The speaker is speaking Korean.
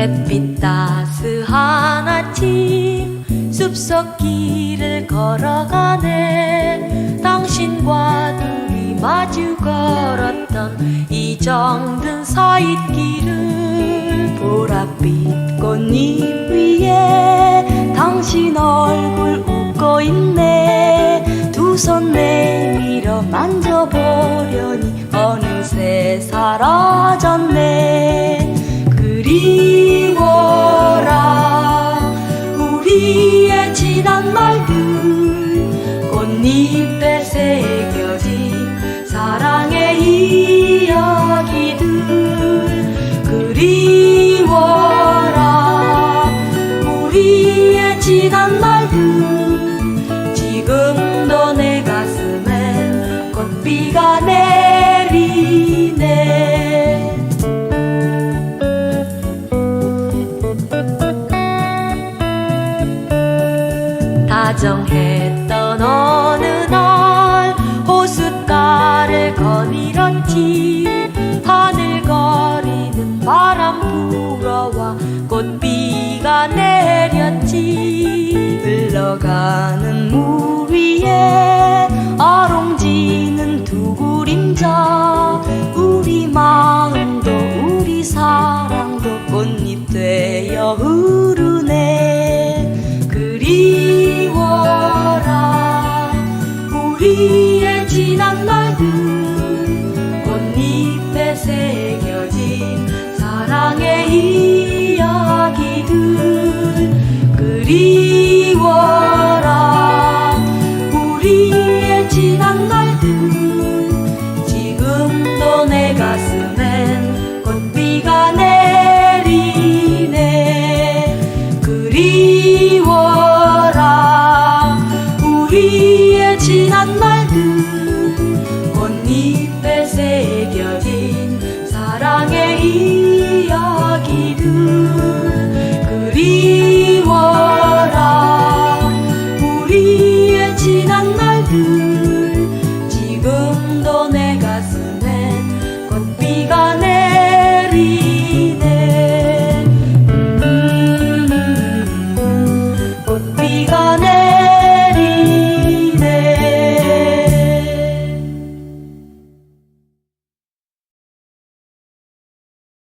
햇빛 따스한 아침 숲속길을 걸어가네. 당신과 둘이 마주 걸었던 이 정든 서있길을 보랏빛 꽃잎 위에 당신 얼굴 웃고 있네. 두 손 내밀어 만져보려니 어느새 사라졌네. 그리 지난 말들 지금도 내 가슴에 꽃비가 내리네. 다정했던 어 흘러가는 물 위에 어롱지는 두 그림자. 우리 마음도 우리 사랑도 꽃잎 되어 흐르네. 그리워라. 우리의 지난 우리의 지난 말들 꽃잎에 새겨진